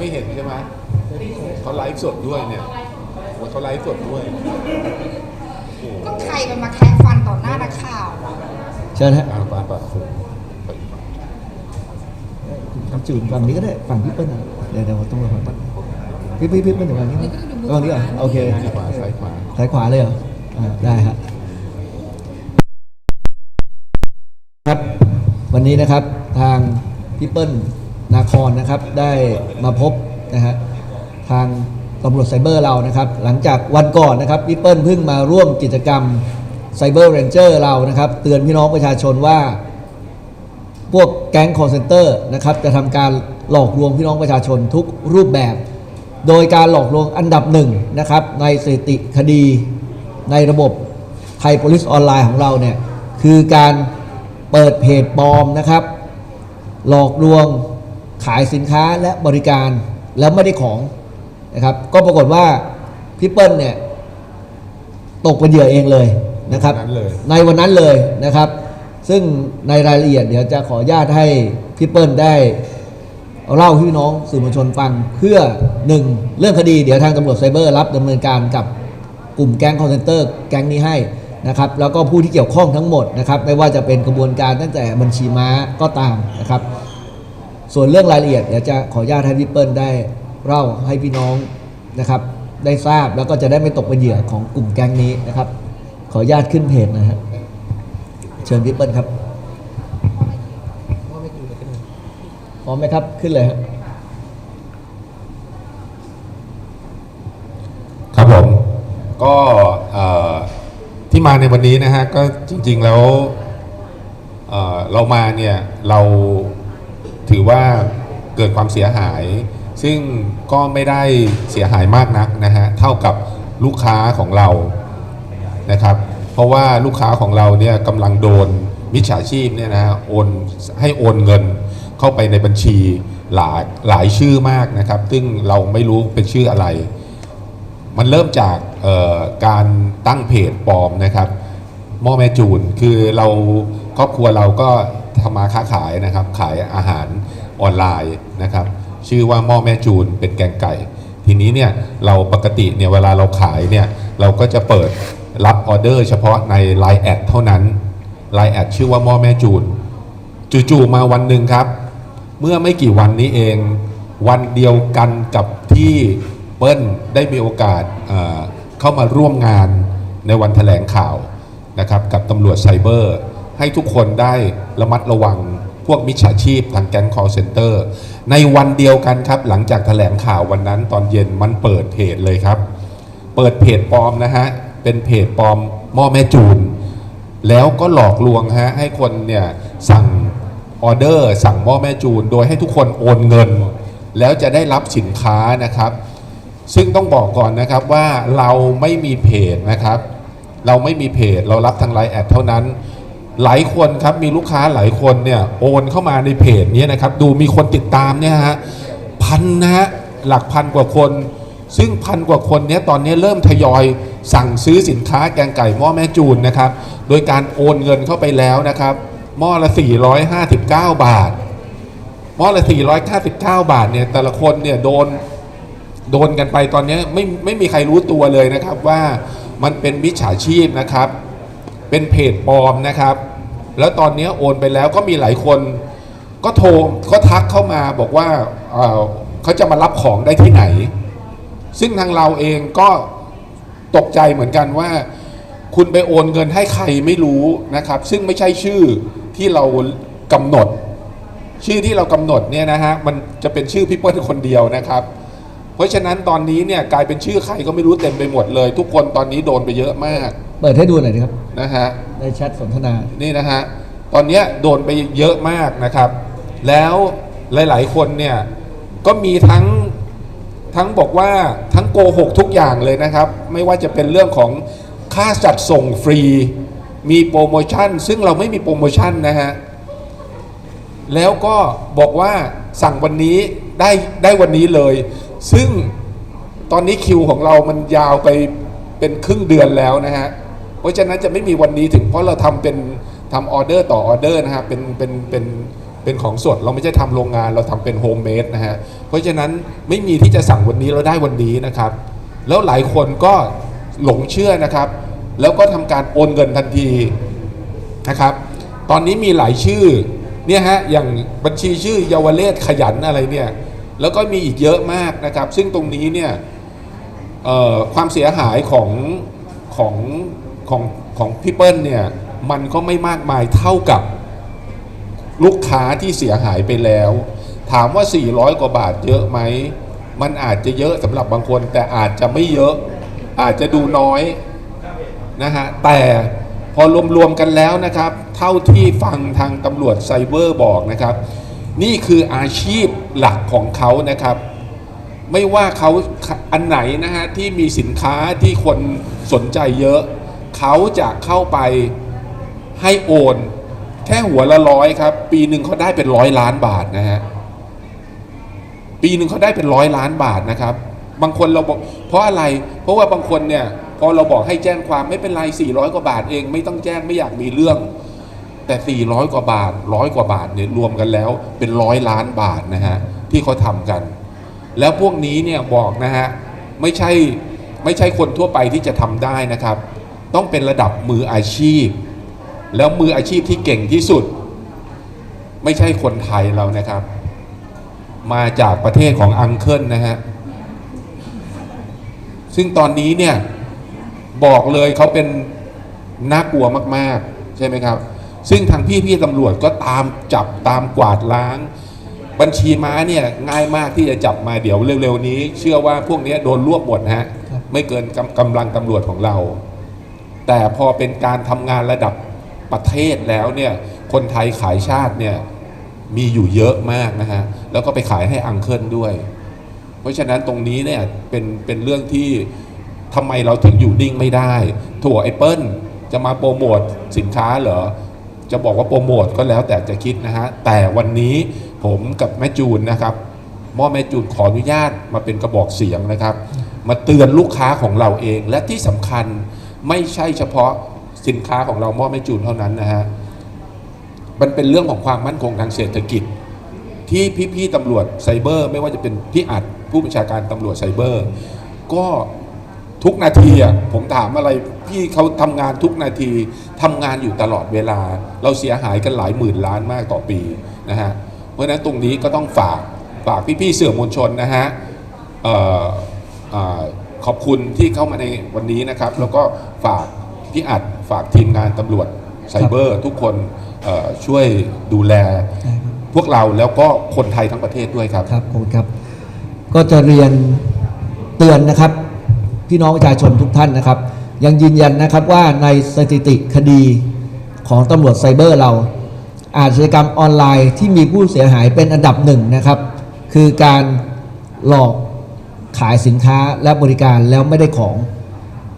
ไม่เห็นใช่ไหมเขาไลฟ์สดด้วยเนี่ยเขาไลฟ์สดด้วยโอ้โหก็ใครมันมาแคะฟันต่อหน้านักข่าวเชิญฮะอ่าปาปาคุณคุณจูนฝั่งนี้ก็ได้ฝั่งพี่เปิ้ลนะเดี๋ยวเดี๋ยวผมต้องมาฝั่งพี่พี่พี่เปิ้ลถึงฝั่งนี้ไหมฝั่งนี้เหรอโอเคซ้ายขวาซ้ายขวาซ้ายขวาเลยเหรออ่าได้ครับครับ วันนี้นะครับทางพี่เปิ้ล นาคอนนะครับได้มาพบนะฮะทางตำรวจไซเบอร์เรานะครับ หลังจากวันก่อนนะครับพี่เปิ้ลเพิ่งมาร่วมกิจกรรมไซเบอร์เรนเจอร์เรานะครับ เตือนพี่น้องประชาชนว่า พวกแก๊งคอร์เซนเตอร์นะครับจะทำการหลอกลวงพี่น้องประชาชนทุกรูปแบบ โดยการหลอกลวงอันดับหนึ่งนะครับในสถิติคดีในระบบไทย Police ออนไลน์ของเราเนี่ยคือการเปิดเพจปลอมนะครับ หลอกลวง ขายสินค้าและบริการแล้วไม่ได้ของนะครับ ก็ปรากฏว่าพี่เปิ้ลเนี่ยตกเป็นเหยื่อเองเลยนะครับนั้นเลยในวันนั้นเลยนะครับ ซึ่งในรายละเอียดเดี๋ยวจะขออนุญาตให้พี่เปิ้ลได้เอาเล่าให้พี่น้องสื่อมวลชนฟังเพื่อหนึ่งเรื่องคดีเดี๋ยวทางตำรวจไซเบอร์รับดำเนินการกับกลุ่มแก๊งคอนเซนเตอร์แก๊งนี้ให้นะครับแล้วก็ผู้ที่เกี่ยวข้องทั้งหมดนะครับไม่ว่าจะเป็นกระบวนการตั้งแต่บัญชีม้าก็ตามนะครับ ส่วนเรื่องรายละเอียดเดี๋ยวจะขออนุญาตให้พี่เปิ้ลได้เล่าให้พี่น้องนะครับได้ทราบแล้วก็จะได้ไม่ตกเป็นเหยื่อของกลุ่มแก๊งนี้นะครับ ขออนุญาตขึ้นเพจนะฮะเชิญพี่เปิ้ลครับพร้อมไหมครับขึ้นเลยฮะครับผมก็ที่มาในวันนี้นะฮะก็จริง ๆแล้วเเรามาเนี่ยเรา ถือว่าเกิดความเสียหาย ซึ่งก็ไม่ได้เสียหายมากนักนะฮะเท่ากับลูกค้าของเรานะครับ เพราะว่าลูกค้าของเราเนี่ยกำลังโดนมิจฉาชีพเนี่ยนะฮะโอนให้โอนเงินเข้าไปในบัญชีหลายหลายชื่อมากนะครับ ซึ่งเราไม่รู้เป็นชื่ออะไร มันเริ่มจากการตั้งเพจปลอมนะครับหม้อแม่จูนคือเราครอบครัวเราก็ ทำมาค้าขายนะครับ ขายอาหารออนไลน์นะครับ ชื่อว่าหม้อแม่จูนเป็นแกงไก่ ทีนี้เนี่ยเราปกติเนี่ยเวลาเราขายเนี่ยเราก็จะเปิดรับออเดอร์เฉพาะใน Line แอดเท่านั้น Line แอดชื่อว่าหม้อแม่จูน จู่ๆมาวันหนึ่งครับ เมื่อไม่กี่วันนี้เองวันเดียวกันกับที่เปิ้ลได้มีโอกาสเเข้ามาร่วมงานในวันแถลงข่าวนะครับกับตำรวจไซเบอร์ ให้ทุกคนได้ระมัดระวังพวกมิจฉาชีพทางแก๊ง call center ในวันเดียวกันครับ หลังจากแถลงข่าววันนั้นตอนเย็นมันเปิดเพจเลยครับ เปิดเพจปลอมนะฮะ เป็นเพจปลอมหม้อแม่จูน แล้วก็หลอกลวงฮะให้คนเนี่ยสั่งออเดอร์สั่งหม้อแม่จูน โดยให้ทุกคนโอนเงิน แล้วจะได้รับสินค้านะครับ ซึ่งต้องบอกก่อนนะครับว่าเราไม่มีเพจนะครับ เราไม่มีเพจเรารับทางไลน์แอดเท่านั้น หลายคนครับมีลูกค้าหลายคนเนี่ยโอนเข้ามาในเพจนี้นะครับดูมีคนติดตามเนี่ยฮะพันนะฮะหลักพันกว่าคน ซึ่งพันกว่าคนเนี้ยตอนนี้เริ่มทยอยสั่งซื้อสินค้าแกงไก่หม้อแม่จูนนะครับโดยการโอนเงินเข้าไปแล้วนะครับหม้อละ 459 บาทหม้อละ499บาทเนี่ยแต่ละคนเนี่ยโดนโดนกันไปตอนนี้ไม่ไม่มีใครรู้ตัวเลยนะครับว่ามันเป็นมิจฉาชีพนะครับ เป็นเพจปลอมนะครับ แล้วตอนนี้โอนไปแล้วก็มีหลายคน ก็โทรก็ทักเข้ามาบอกว่าเเขาจะมารับของได้ที่ไหน ซึ่งทางเราเองก็ตกใจเหมือนกันว่า คุณไปโอนเงินให้ใครไม่รู้นะครับ ซึ่งไม่ใช่ชื่อที่เรากำหนด ชื่อที่เรากำหนดเนี่ยนะฮะมันจะเป็นชื่อพี่เปิ้ลคนเดียวนะครับเพราะฉะนั้นตอนนี้เนี่ยกลายเป็นชื่อใครก็ไม่รู้เต็มไปหมดเลย ทุกคนตอนนี้โดนไปเยอะมาก เปิดให้ดูหน่อยดีครับ นะฮะ ในแชทสนทนา นี่นะฮะ ตอนเนี้ยโดนไปเยอะมากนะครับ แล้วหลาย ๆ คนเนี่ย ก็มีทั้ง ทั้งบอกว่าทั้งโกหกทุกอย่างเลยนะครับ ไม่ว่าจะเป็นเรื่องของค่าจัดส่งฟรี มีโปรโมชั่น ซึ่งเราไม่มีโปรโมชั่นนะฮะ แล้วก็บอกว่าสั่งวันนี้ได้ได้วันนี้เลย ซึ่งตอนนี้คิวของเรามันยาวไปเป็นครึ่งเดือนแล้วนะฮะ เพราะฉะนั้นจะไม่มีวันนี้ถึงเพราะเราทำเป็นทำออเดอร์ต่อออเดอร์นะฮะเป็นเป็นเป็นเป็นของสดเราไม่ใช่ทำโรงงานเราทำเป็นโฮมเมดนะฮะเพราะฉะนั้นไม่มีที่จะสั่งวันนี้เราได้วันนี้นะครับ แล้วหลายคนก็หลงเชื่อนะครับ แล้วก็ทำการโอนเงินทันทีนะครับ ตอนนี้มีหลายชื่อเนี่ยฮะอย่างบัญชีชื่อเยาวเลศขยันอะไรเนี่ยแล้วก็มีอีกเยอะมากนะครับ ซึ่งตรงนี้เนี่ยความเสียหายของของ ของของพี่เปิ้ลเนี่ยมันก็ไม่มากมายเท่ากับลูกค้าที่เสียหายไปแล้ว ถามว่า 400 กว่าบาทเยอะไหม มันอาจจะเยอะสำหรับบางคน แต่อาจจะไม่เยอะ อาจจะดูน้อยนะฮะแต่พอรวมๆกันแล้วนะครับ เท่าที่ฟังทางตำรวจไซเบอร์บอกนะครับ นี่คืออาชีพหลักของเขานะครับ ไม่ว่าเขาอันไหนนะฮะที่มีสินค้าที่คนสนใจเยอะ เขาจะเข้าไปให้โอน แค่หัวละร้อยครับ ปีหนึ่งเขาได้เป็นร้อยล้านบาทนะฮะปีหนึ่งเขาได้เป็นร้อยล้านบาทนะครับ บางคนเราบอกเพราะอะไร เพราะว่าบางคนเนี่ยพอเราบอกให้แจ้งความไม่เป็นไร 400 กว่าบาทเองไม่ต้องแจ้งไม่อยากมีเรื่อง แต่ 400 กว่าบาทร้อยกว่าบาทเนี่ยรวมกันแล้วเป็นร้อยล้านบาทนะฮะที่เขาทำกัน แล้วพวกนี้เนี่ยบอกนะฮะไม่ใช่ไม่ใช่คนทั่วไปที่จะทำได้นะครับ ต้องเป็นระดับมืออาชีพ แล้วมืออาชีพที่เก่งที่สุด ไม่ใช่คนไทยเรานะครับ มาจากประเทศของอังเคิลนะฮะ ซึ่งตอนนี้เนี่ย บอกเลยเขาเป็นน่ากลัวมาก ๆ ใช่ไหมครับ ซึ่งทางพี่ๆตำรวจก็ตามจับตามกวาดล้างบัญชีม้าเนี่ยง่ายมากที่จะจับมาเดี๋ยวเร็วๆนี้ เชื่อว่าพวกนี้โดนรวบหมดนะฮะครับไม่เกินกำกำลังตำรวจของเรา แต่พอเป็นการทำงานระดับประเทศแล้วเนี่ยคนไทยขายชาติเนี่ยมีอยู่เยอะมากนะฮะ แล้วก็ไปขายให้อังเคิลด้วย เพราะฉะนั้นตรงนี้เนี่ยเป็นเป็นเรื่องที่ทำไมเราถึงอยู่นิ่งไม่ได้ ถั่วไอเปิลจะมาโปรโมทสินค้าเหรอ จะบอกว่าโปรโมทก็แล้วแต่จะคิดนะฮะ แต่วันนี้ผมกับแม่จูนนะครับหม่อแม่จูนขออนุญาตมาเป็นกระบอกเสียงนะครับ มาเตือนลูกค้าของเราเองและที่สำคัญ ไม่ใช่เฉพาะสินค้าของเราม่อแม่จูนเท่านั้นนะฮะ มันเป็นเรื่องของความมั่นคงทางเศรษฐกิจ ที่พี่ๆตำรวจไซเบอร์ ไม่ว่าจะเป็นพี่อัดผู้บัญชาการตำรวจไซเบอร์ ก็ทุกนาทีอะผมถามอะไรพี่เขาทำงานทุกนาทีทำงานอยู่ตลอดเวลา เราเสียหายกันหลายหมื่นล้านมากต่อปีนะฮะ เพราะฉะนั้นตรงนี้ก็ต้องฝากฝากพี่ๆเสื่อมวลชนนะฮะ ขอบคุณที่เข้ามาในวันนี้นะครับ แล้วก็ฝากพี่อัดฝากทีมงานตำรวจไซเบอร์ ทุกคนช่วยดูแล พวกเราแล้วก็คนไทยทั้งประเทศด้วยครับครับขอบคุณครับ ก็จะเรียนเตือนนะครับ พี่น้องประชาชนทุกท่านนะครับ ยังยืนยันนะครับว่าในสถิติคดีของตำรวจไซเบอร์เราอาชญากรรมออนไลน์ที่มีผู้เสียหายเป็นอันดับหนึ่งนะครับ คือการหลอก ขายสินค้าและบริการแล้วไม่ได้ของ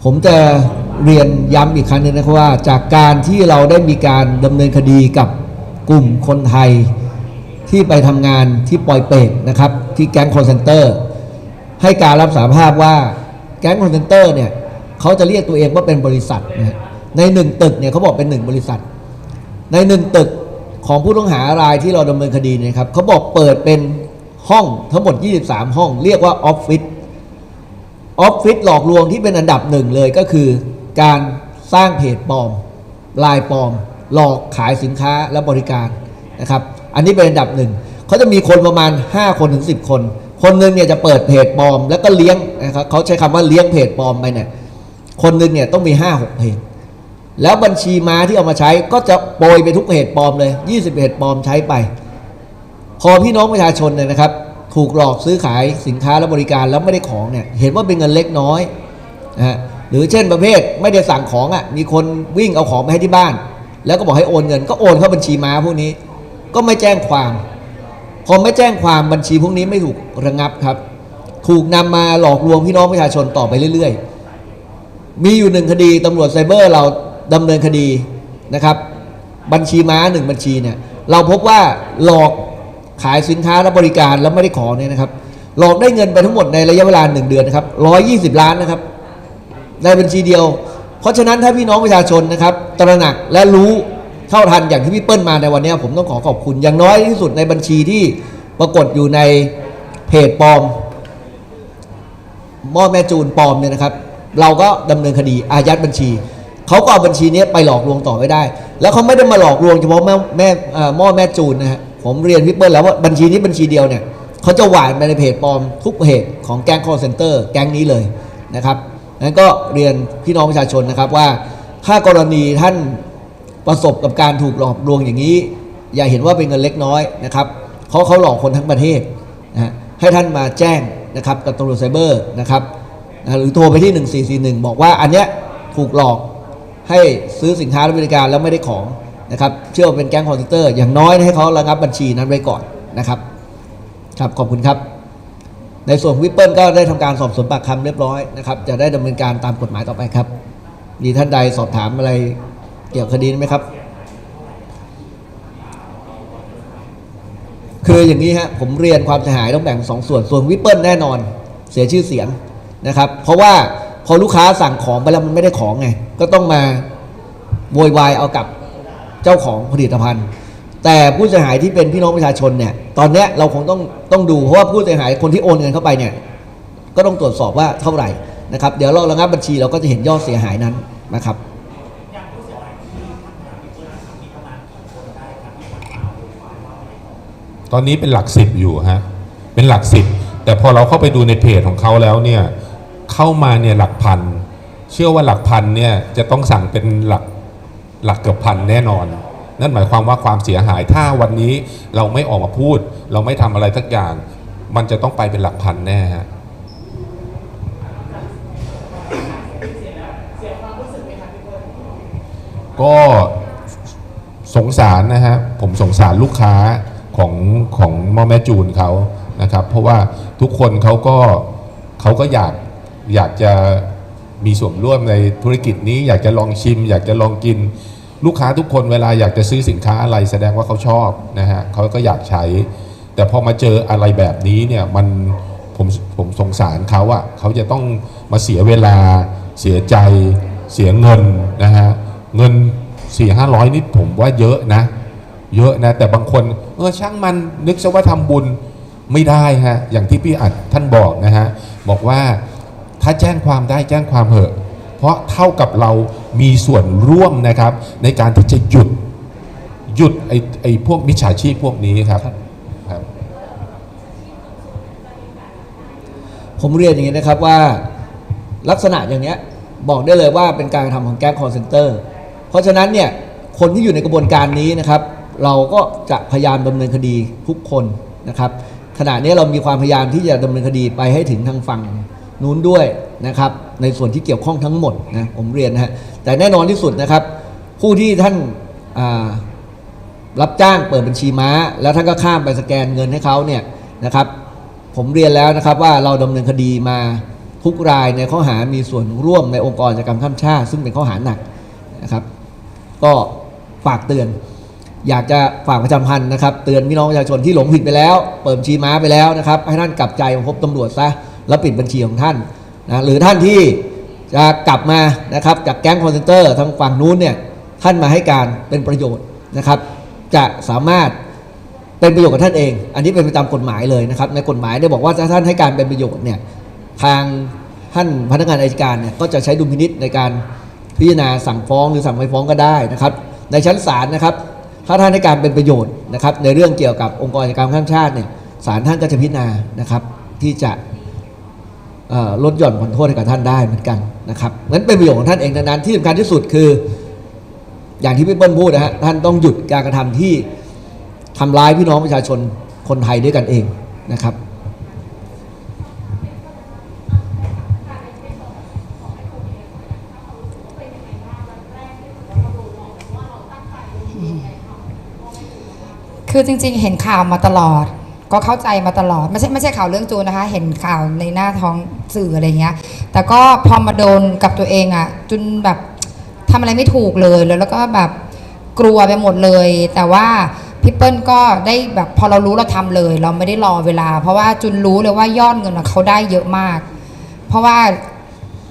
ผมจะเรียนย้ำอีกครั้งหนึงนะครับว่า จากการที่เราได้มีการดำเนินคดีกับกลุ่มคนไทย ที่ไปทำงานที่ปอยเปตนะครับ ที่แก๊งคอนเซนเตอร์ ให้การรับสารภาพว่าแก๊งคอนเซนเตอร์เนี่ยเขาจะเรียกตัวเองว่าเป็นบริษัทนะในหนึ่งตึกเนี่ยเขาบอกเป็นหนึ่งบริษัท ในหนึ่งตึกของผู้ต้องหารายที่เราดำเนินคดีเนยครับเขาบอกเปิดเป็น ห้องทั้งหมด 23 ห้อง เรียกว่าออฟฟิศออฟฟิศหลอกลวงที่เป็นอันดับหนึ่งเลยก็คือ การสร้างเพจปลอมลายปลอม หลอกขายสินค้าและบริการนะครับอันนี้เป็นอันดับหนึ่งเขาจะมีคนประมาณ 5 คนถึง 10 คน คนหนึ่งเนี่ยจะเปิดเพจปลอม แล้วก็เลี้ยงนะครับเขาใช้คำว่าเลี้ยงเพจปลอมไปเนี่ยคนหนึ่งเนี่ยต้องมี 5-6เพจแล้วบัญชีม้าที่เอามาใช้ก็จะโปรยไปทุกเพจปลอมเลย 20เพจปลอมใช้ไป พอพี่น้องประชาชนเนี่ยนะครับ ถูกหลอกซื้อขายสินค้าและบริการแล้วไม่ได้ของเนี่ยเห็นว่าเป็นเงินเล็กน้อยนะฮะหรือเช่นประเภทไม่ได้สั่งของอะมีคนวิ่งเอาของไปให้ที่บ้าน แล้วก็บอกให้โอนเงิน ก็โอนเข้าบัญชีม้าพวกนี้ ก็ไม่แจ้งความพอไม่แจ้งความบัญชีพวกนี้ไม่ถูกระงับครับ ถูกนำมาหลอกลวงพี่น้องประชาชนต่อไปเรื่อย ๆ มีอยู่หนึ่งคดีตำรวจไซเบอร์เราดำเนินคดีนะครับ บัญชีม้าหนึ่งบัญชีเนี่ยเราพบว่าหลอก ขายสินค้าและบริการแล้วไม่ได้ขอเนี่ยนะครับหลอกได้เงินไปทั้งหมดในระยะเวลาหนึ่งเดือนนะครับร้อยี่สิบล้านนะครับในบัญชีเดียว เพราะฉะนั้นถ้าพี่น้องประชาชนนะครับตระหนักและรู้เท่าทันอย่างที่พี่เปิ้ลมาในวันนี้ผมต้องขอขอบคุณอย่างน้อยที่สุดในบัญชีที่ปรากฏอยู่ในเพจปลอมม้อแม่จูนปลอมเนี่ยนะครับ เราก็ดำเนินคดีอายัดบัญชีเขาก็เอาบัญชีนี้ไปหลอกลวงต่อไม่ได้ แล้วเขาไม่ได้มาหลอกลวงเฉพาะแม่แม่อ่อหม้อแม่จูนนะฮะ ผมเรียนพี่เปิ้ลแล้วว่าบัญชีนี้บัญชีเดียวเนี่ยเขาจะหวานไปในเพจปลอมทุกเพจของแก๊งคอร์เซนเตอร์แก๊งนี้เลยนะครับนั้นก็เรียนพี่น้องประชาชนนะครับว่า ถ้ากรณีท่านประสบกับการถูกหลอกลวงอย่างนี้ อย่าเห็นว่าเป็นเงินเล็กน้อยนะครับเพราะเขาหลอกคนทั้งประเทศนะฮะให้ท่านมาแจ้งนะครับกับตำรวจไซเบอร์นะครับนะหรือโทรไปที่ 1441 บอกว่าอันเนี้ยถูกหลอกให้ซื้อสินค้าและบริการแล้วไม่ได้ของ นะครับเชื่อว่าเป็นแก๊งคอร์เซนเตอร์อย่างน้อยให้เขาระงับบัญชีนั้นไว้ก่อนนะครับครับขอบคุณครับ ในส่วนวิปเปิลก็ได้ทำการสอบสวนปากคำเรียบร้อยนะครับจะได้ดำเนินการตามกฎหมายต่อไปครับ มีท่านใดสอบถามอะไรเกี่ยวกับคดีไหมครับ คืออย่างนี้ฮะผมเรียนความเสียหายต้องแบ่งสองส่วนส่วนวิปเปิลแน่นอนเสียชื่อเสียงนะครับ เพราะว่าพอลูกค้าสั่งของไปแล้วมันไม่ได้ของไง ก็ต้องมาโวยวายเอากับ เจ้าของผลิตภัณฑ์ แต่ผู้เสียหายที่เป็นพี่น้องประชาชนเนี่ยตอนนี้เราคงต้องต้องดูเพราะว่าผู้เสียหายคนที่โอนเงินเข้าไปเนี่ยก็ต้องตรวจสอบว่าเท่าไหร่นะครับเดี๋ยวเราระงับบัญชีเราก็จะเห็นยอดเสียหายนั้นนะครับตอนนี้เป็นหลักสิบอยู่ฮะเป็นหลักสิบแต่พอเราเข้าไปดูในเพจของเขาแล้วเนี่ยเข้ามาเนี่ยหลักพัน เชื่อว่าหลักพันเนี่ยจะต้องสั่งเป็นหลัก หลักเกือบพันแน่นอน นั่นหมายความว่าความเสียหายถ้าวันนี้เราไม่ออกมาพูด เราไม่ทำอะไรสักอย่าง มันจะต้องไปเป็นหลักพันแน่ฮะก็สงสารนะฮะผมสงสารลูกค้าของของมอแม่จูนเขานะครับ เพราะว่าทุกคนเขาก็เขาก็อยากอยากจะ มีส่วนร่วมในธุรกิจนี้ อยากจะลองชิม อยากจะลองกิน ลูกค้าทุกคนเวลาอยากจะซื้อสินค้าอะไรแสดงว่าเขาชอบนะฮะเขาก็อยากใช้ แต่พอมาเจออะไรแบบนี้เนี่ยมันผมผมสงสารเขาอะเขาจะต้องมาเสียเวลา เสียใจ เสียเงินนะฮะเงินสี่ห้าร้อยนี่ผมว่าเยอะนะ เยอะนะ แต่บางคนเออช่างมันนึกซะว่าทำบุญไม่ได้ฮะอย่างที่พี่อัดท่านบอกนะฮะบอกว่า ถ้าแจ้งความได้แจ้งความเหอะ เพราะเท่ากับเรามีส่วนร่วมนะครับ ในการที่จะหยุดหยุดไอ้ไอ้พวกมิจฉาชีพพวกนี้ครับครับ ผมเรียนอย่างนี้นะครับว่าลักษณะอย่างเนี้ยบอกได้เลยว่าเป็นการกระทำของแก๊งคอร์เซนเตอร์ เพราะฉะนั้นเนี่ยคนที่อยู่ในกระบวนการนี้นะครับ เราก็จะพยายามดำเนินคดีทุกคนนะครับ ขณะนี้เรามีความพยายามที่จะดำเนินคดีไปให้ถึงทางฝั่ง นู้นด้วยนะครับในส่วนที่เกี่ยวข้องทั้งหมดนะผมเรียนนะฮะแต่แน่นอนที่สุดนะครับ ผู้ที่ท่านารับจ้างเปิดบัญชีม้า แล้วท่านก็ข้ามไปสแกนเงินให้เขาเนี่ยนะครับ ผมเรียนแล้วนะครับว่าเราดำเนินคดีมาทุกรายในข้อหามีส่วนร่วมในองค์กรกิจกรรมข้ามชาติ ซึ่งเป็นข้อหาหนักนะครับ ก็ฝากเตือน อยากจะฝากประชาพันธ์นะครับ เตือนพี่น้องประชาชนที่หลงผิดไปแล้ว เปิดบัญชีม้าไปแล้วนะครับ ให้ท่านกลับใจมาพบตำรวจซะ แล้วปิดบัญชีของท่านนะหรือท่านที่จะกลับมานะครับจากแก๊งคอนเซนเตอร์ทางฝั่งนู้นเนี่ยท่านมาให้การเป็นประโยชน์นะครับ จะสามารถเป็นประโยชน์กับท่านเอง อันนี้เป็นไปตามกฎหมายเลยนะครับ ในกฎหมายได้บอกว่าถ้าท่านให้การเป็นประโยชน์เนี่ยทางท่านพนักงานอัยการเนี่ยก็จะใช้ดุลพินิษในการพิจารณาสั่งฟ้องหรือสั่งไม่ฟ้องก็ได้นะครับ ในชั้นศาลนะครับ ถ้าท่านให้การเป็นประโยชน์นะครับ ในเรื่องเกี่ยวกับองค์กรกิจการข้ามชาติเนี่ยศาลท่านก็จะพิจารณานะครับ ที่จะ ลดหย่อนผ่อนโทษให้กับท่านได้เหมือนกันนะครับงั้นเป็นประโยชน์ของท่านเองดังนั้นที่สำคัญที่สุดคือ อย่างที่พี่เปิ้ลพูดนะฮะท่านต้องหยุดการกระทำที่ทำร้ายพี่น้องประชาชนคนไทยด้วยกันเองนะครับคือจริงๆ เห็นข่าวมาตลอด ก็เข้าใจมาตลอด ไม่ใช่ไม่ใช่ข่าวเรื่องจูนนะคะ เห็นข่าวในหน้าท้องสื่ออะไรเงี้ย แต่ก็พอมาโดนกับตัวเองอะ่ะจุนแบบทำอะไรไม่ถูกเลยแล้วแล้วก็แบบกลัวไปหมดเลย แต่ว่าพี่เปิ้ลก็ได้แบบพอเรารู้เราทำเลย เราไม่ได้รอเวลา เพราะว่าจุนรู้เลยว่ายอดเงินอะเขาได้เยอะมาก เพราะว่า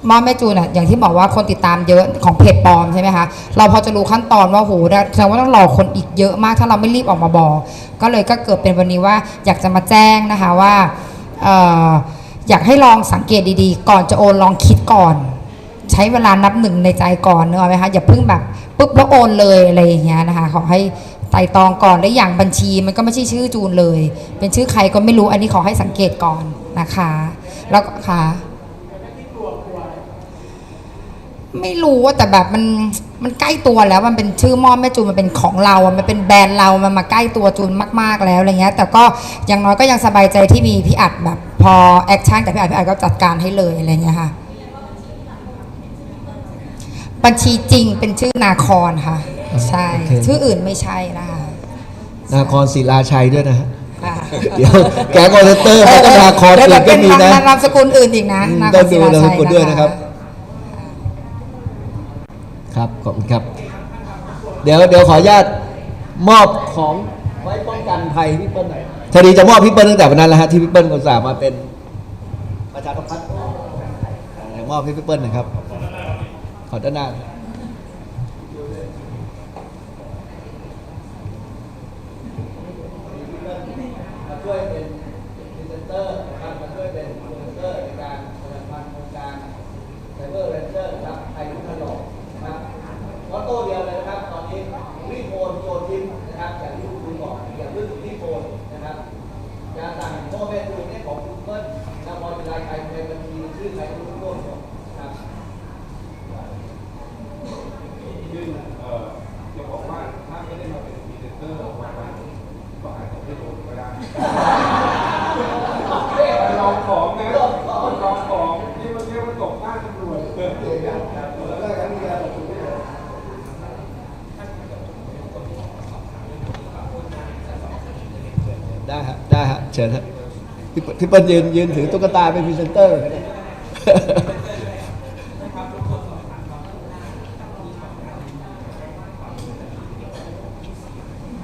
ม่อแม่จูนอะอย่างที่บอกว่าคนติดตามเยอะของเพจปลอมใช่ไหมคะเราพอจะรู้ขั้นตอนว่าโหแสดงว่าต้องรอคนอีกเยอะมากถ้าเราไม่รีบออกมาบอกก็เลยก็เกิดเป็นวันนี้ว่าอยากจะมาแจ้งนะคะว่าออยากให้ลองสังเกตดีๆ ก่อนจะโอนลองคิดก่อน ใช้เวลานับหนึ่งในใจก่อนเนอะไหมคะอย่าเพิ่งแบบปุ๊บแล้วโอนเลยอะไรอย่างเงี้ยนะคะขอให้ไต่ตองก่อนและอย่างบัญชีมันก็ไม่ใช่ชื่อจูนเลย เป็นชื่อใครก็ไม่รู้อันนี้ขอให้สังเกตก่อนนะคะ แล้วก็ค่ะ ไม่รู้ว่าแต่แบบมันมันใกล้ตัวแล้วมันเป็นชื่อม่อแม่จูนมันเป็นของเราอะมันเป็นแบรนด์เรา มันมาใกล้ตัวจูนมาก ๆแล้วอะไรเงี้ย แต่ก็อย่างน้อยก็ยังสบายใจที่มีพี่อัดแบบพอแอคชั่นกับพี่อัดพี่อัดก็จัดการให้เลยอะไรเงี้ยค่ะ บัญชีจริงเป็นชื่อนาคอนค่ะ ใช่ โอเค ชื่ออื่นไม่ใช่นะคะนาครศิลาชัยด้วยนะฮะค่ะเดี๋ยวแก๊งคอนเทนเตอร์มันก็นาครเดี๋ยวอื่นก็มีนะ เป็นนามสกุลอื่นอีกนะอืมนาคต้องรดูศิลานาชัมยสกุลด้วยนะครับนะ คะครับขอบคุณครับ เดี๋ยวเดี๋ยวขออนุญาตมอบของไว้ป้องกันภัยพี่เปิ้ลหน่อยพอดีจะมอบพี่เปิ้ลตั้งแต่วันนั้นแล้วฮะที่พี่เปิ้ลอุตส่าห์มาเป็นประชาธิปัตย์เดี๋ยวมอบให้พี่เปิ้ลหนะครับ ขอด้านหน้ามาช่วยเป็นพรีเซนเตอร์นะครับมาช่วยเป็นพรีเซนเตอร์ในการประชาสัมพันธ์โครงการไซเบอร์เรนเจอร์ครับไทยทุกถนนนะครับมอตโต้เดียวเลยนะครับ ตอนนี้รีบโอนโอนทิ้งนะครับอย่างที่คุณบอกอย่าเพิ่งรีบโอนนะครับจะสั่งโม่แม่ตูนเนี่ยของคุณเปิ้ลนำมอเตอร์ไซค์ใครในบัญชีชื่อใครทุกคนหมดนะครับ ซึ่งเอ่อจะบอกว่าถ้าไม่ได้มาเป็นพรีเซนเตอร์วันนั้นก็อาจจะไม่โดนก็ได้ลองของนะลองของนี่มันเรียกว่าตกหน้าตำรวจเออ ได้ฮะได้ฮะเชิญฮะที่เปิ้ลพี่เปิ้ลยืนยืนถือตุ๊กตาเป็นพรีเซนเตอร์เลยนะ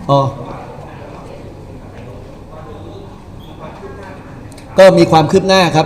อ๋อก็มีความคืบหน้าครับ